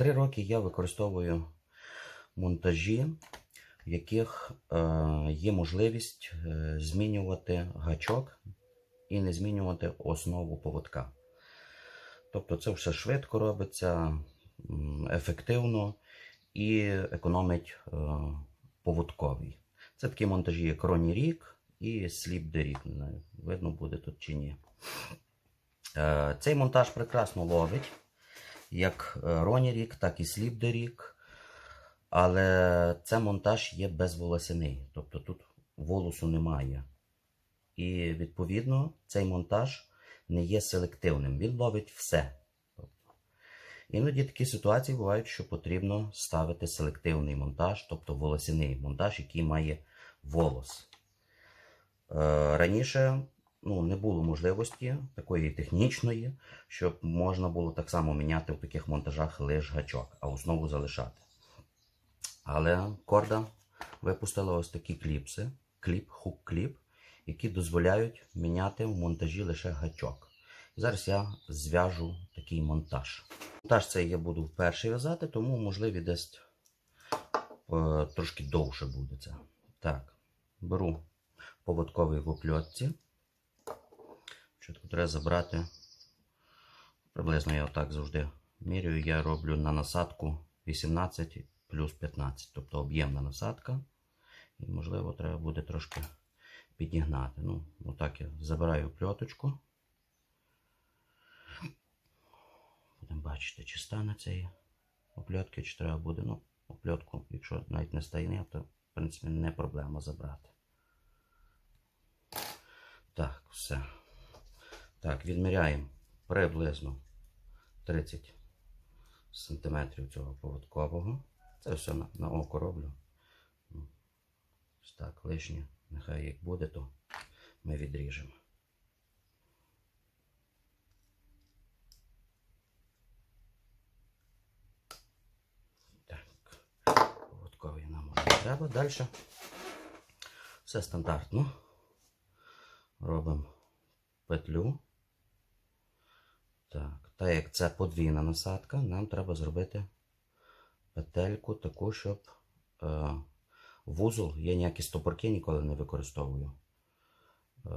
Три роки я використовую монтажі, в яких е, є можливість е, змінювати гачок і не змінювати основу поводка. Тобто це все швидко робиться, ефективно і економить е, поводковий. Це такі монтажі, як Ronnie Рік і. Не знаю, видно буде тут чи ні. Цей монтаж прекрасно ловить, як Ronnie Рік, так і Sleep the Але це монтаж є безволосяний, тобто тут волосу немає. І відповідно цей монтаж не є селективним. Він ловить все. Іноді такі ситуації бувають, що потрібно ставити селективний монтаж, тобто волосяний монтаж, який має волос. Е, Раніше ну, не було можливості такої технічної, щоб можна було так само міняти в таких монтажах лише гачок, а основу залишати. Але корда випустила ось такі кліпси, кліп, хук-кліп, які дозволяють міняти в монтажі лише гачок. Зараз я зв'яжу такий монтаж. Монтаж цей я буду вперше в'язати, тому можливо десь е, трошки довше буде це. Так, беру поводковий в опльотці. Чітко треба забрати. Приблизно я отак завжди міряю. Я роблю на насадку 18 плюс 15, тобто об'ємна насадка. І, можливо, треба буде трошки підігнати. Ну, отак я забираю пльоточку. Будемо бачити, чи стане цієї опльотки, чи треба буде. Ну, опльотку, якщо навіть не стане, то в принципі не проблема забрати. Так, все. Так, відміряємо приблизно 30 сантиметрів цього поводкового. Це все на, на око роблю. Ну, Ось так, лишнє. Нехай як буде, то ми відріжемо. Так, поводковий нам не треба. Далі все стандартно. Робимо петлю. Так, так як це подвійна насадка, нам треба зробити петельку таку, щоб е, вузол, я ніякі стопорки ніколи не використовую. Е,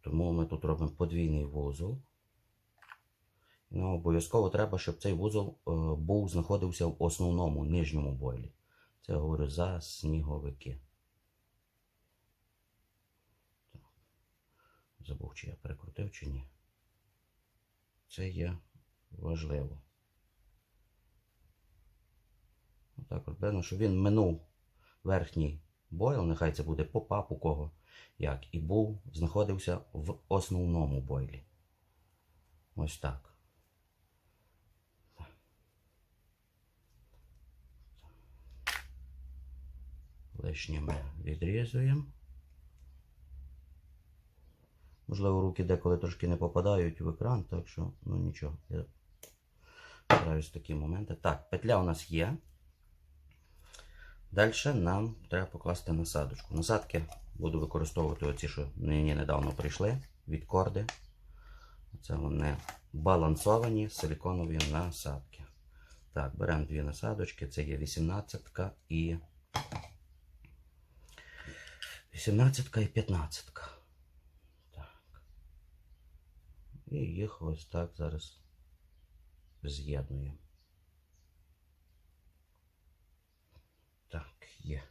тому ми тут робимо подвійний вузол. Ну, обов'язково треба, щоб цей вузол е, був знаходився в основному нижньому бойлі. Це я говорю за сніговики. Забув, чи я перекрутив, чи ні. Це є важливо. Отак от видно, що він минув верхній бойл, нехай це буде попап у кого, як, і був, знаходився в основному бойлі. Ось так. Лишнє ми відрізуємо. Можливо, руки деколи трошки не попадають в екран, так що, ну нічого, я стараюсь такі моменти. Так, петля у нас є. Далі нам треба покласти насадочку. Насадки буду використовувати оці, що мені недавно прийшли від корди. Це вони балансовані силиконові насадки. Так, беремо дві насадочки. Це є 18 і 18 і 15. Так. І їх ось так зараз з'єднуємо. Так, є.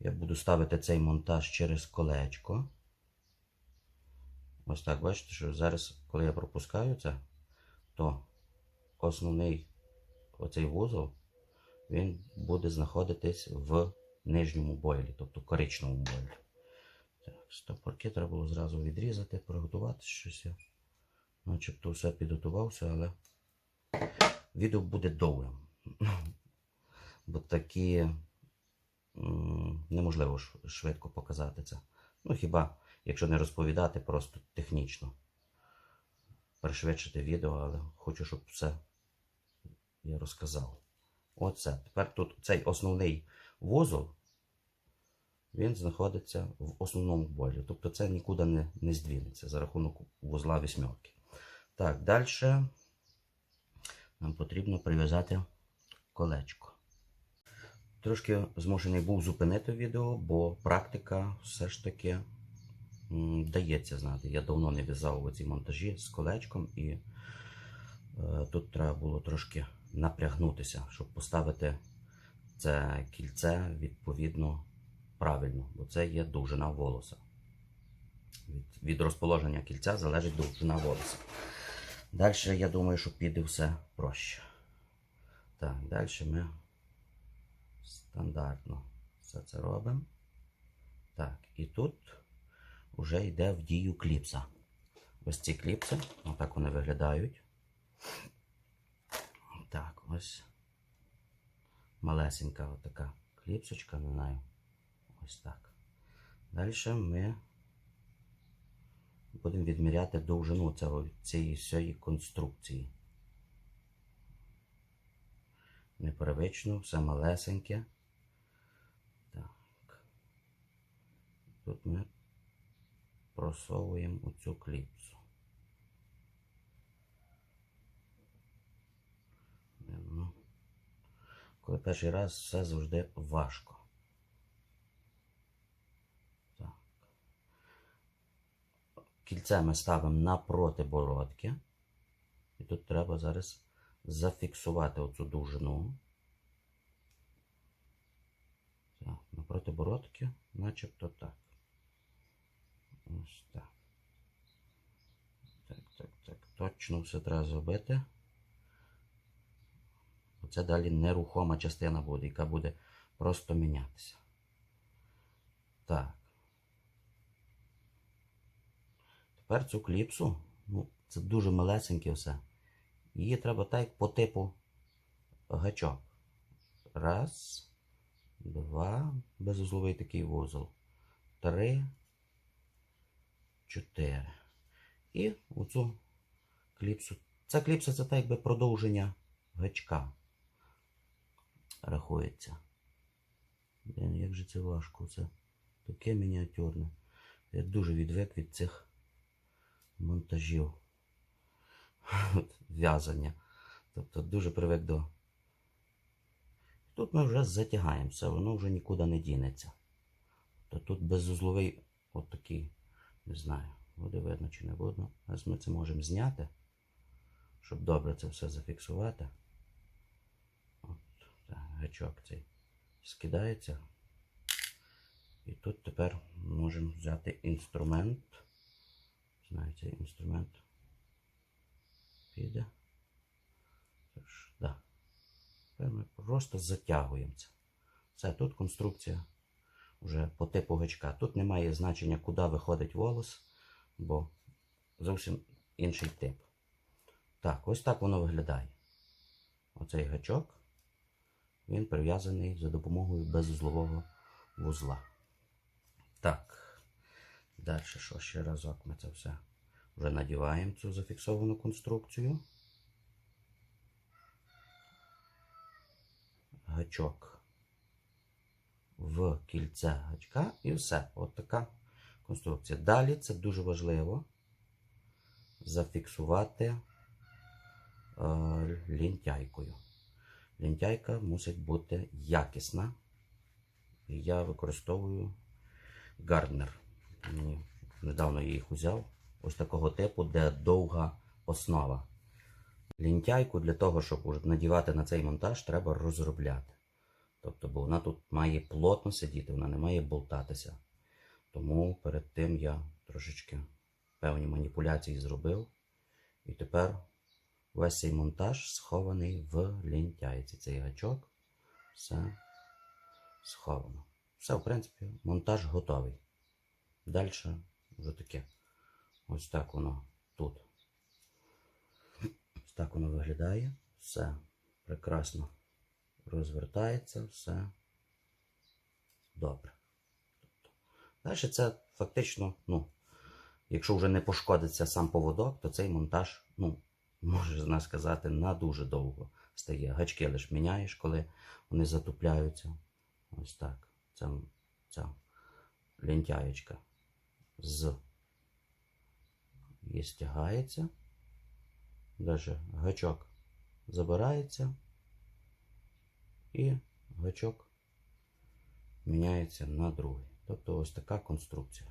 Я буду ставити цей монтаж через колечко. Ось так, бачите, що зараз, коли я пропускаю це, то основний оцей вузол, він буде знаходитись в нижньому бойлі, тобто коричневому бойлі. Так, стопорки треба було зразу відрізати, приготувати щось. Начебто все підготувався, але відео буде довгим. Бо такі неможливо швидко показати це. Ну, хіба, якщо не розповідати, просто технічно. Пришвидшити відео, але хочу, щоб все я розказав. Оце. Тепер тут цей основний вузол, він знаходиться в основному болі. Тобто це нікуди не, не здвинеться за рахунок вузла вісьмерки. Так, далі нам потрібно прив'язати колечко. Трошки змушений був зупинити відео, бо практика все ж таки дається знати. Я давно не в'язав ці монтажі з колечком, і е, тут треба було трошки напрягнутися, щоб поставити це кільце відповідно правильно, бо це є довжина волоса. Від, від розположення кільця залежить довжина волоса. Далі, я думаю, що піде все проще. Так, далі ми стандартно все це робимо. Так, і тут вже йде в дію кліпса. Ось ці кліпси, отак вони виглядають. Так, ось малесенька отака кліпсочка, не знаю. Ось так. Далі ми будемо відміряти довжину цієї всієї конструкції. Неперевично, все малесеньке. Так. Тут ми просовуємо оцю кліпсу. Коли перший раз все завжди важко. Так. Кільце ми ставимо напроти бородки. І тут треба зараз зафіксувати оцю довжину. Так, напроти бородки, начебто так. Ось так. Так, так, так. Точно все треба зробити. Оце далі нерухома частина буде, яка буде просто мінятися. Так. Тепер цю кліпсу, ну, це дуже малесеньке все. Її треба так по типу гачок. Раз, два, безузловий такий вузол. Три, чотири. І оцю кліпсу. Ця кліпса це так якби продовження гачка. Рахується. Блін, як же це важко. Це таке мініатюрне. Я дуже відвик від цих монтажів. В'язання. Тобто дуже привик до. Тут ми вже затягаємо все, воно вже нікуди не дінеться. То тут безузловий от такий, не знаю, буде видно чи не видно. Зараз ми це можемо зняти, щоб добре це все зафіксувати. От, гачок цей скидається. І тут тепер можемо взяти інструмент. Знаю, цей інструмент піде. Тепер ми просто затягуємо це. Все, тут конструкція вже по типу гачка. Тут немає значення, куди виходить волос, бо зовсім інший тип. Так, ось так воно виглядає. Оцей гачок, він прив'язаний за допомогою безузлового вузла. Так. Далі що? Ще разок ми це все вже надіваємо цю зафіксовану конструкцію. Гачок в кільце гачка і все. От така конструкція. Далі це дуже важливо зафіксувати е, лінтяйкою. Лінтяйка мусить бути якісна. Я використовую Гарднер. Мені недавно я їх узяв. Ось такого типу, де довга основа. Лінтяйку для того, щоб надівати на цей монтаж, треба розробляти. Тобто, бо вона тут має плотно сидіти, вона не має болтатися. Тому перед тим я трошечки певні маніпуляції зробив. І тепер весь цей монтаж схований в лінтяйці. Цей гачок. Все сховано. Все, в принципі, монтаж готовий. Далі вже таке. Ось так воно тут. Ось так воно виглядає. Все прекрасно розвертається, все добре. Далі це фактично, ну, якщо вже не пошкодиться сам поводок, то цей монтаж, ну, можна сказати, на дуже довго стає. Гачки лише міняєш, коли вони затупляються. Ось так. Це, ця лентяєчка з є стягається. Даже гачок забирається і гачок міняється на другий. Тобто ось така конструкція.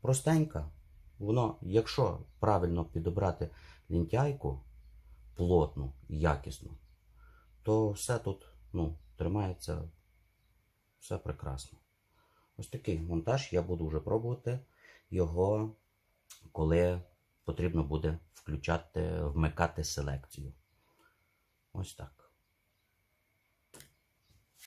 Простенька. Воно, якщо правильно підобрати лінтяйку, плотну, якісну, то все тут ну, тримається все прекрасно. Ось такий монтаж я буду вже пробувати його, коли потрібно буде включати, вмикати селекцію. Ось так.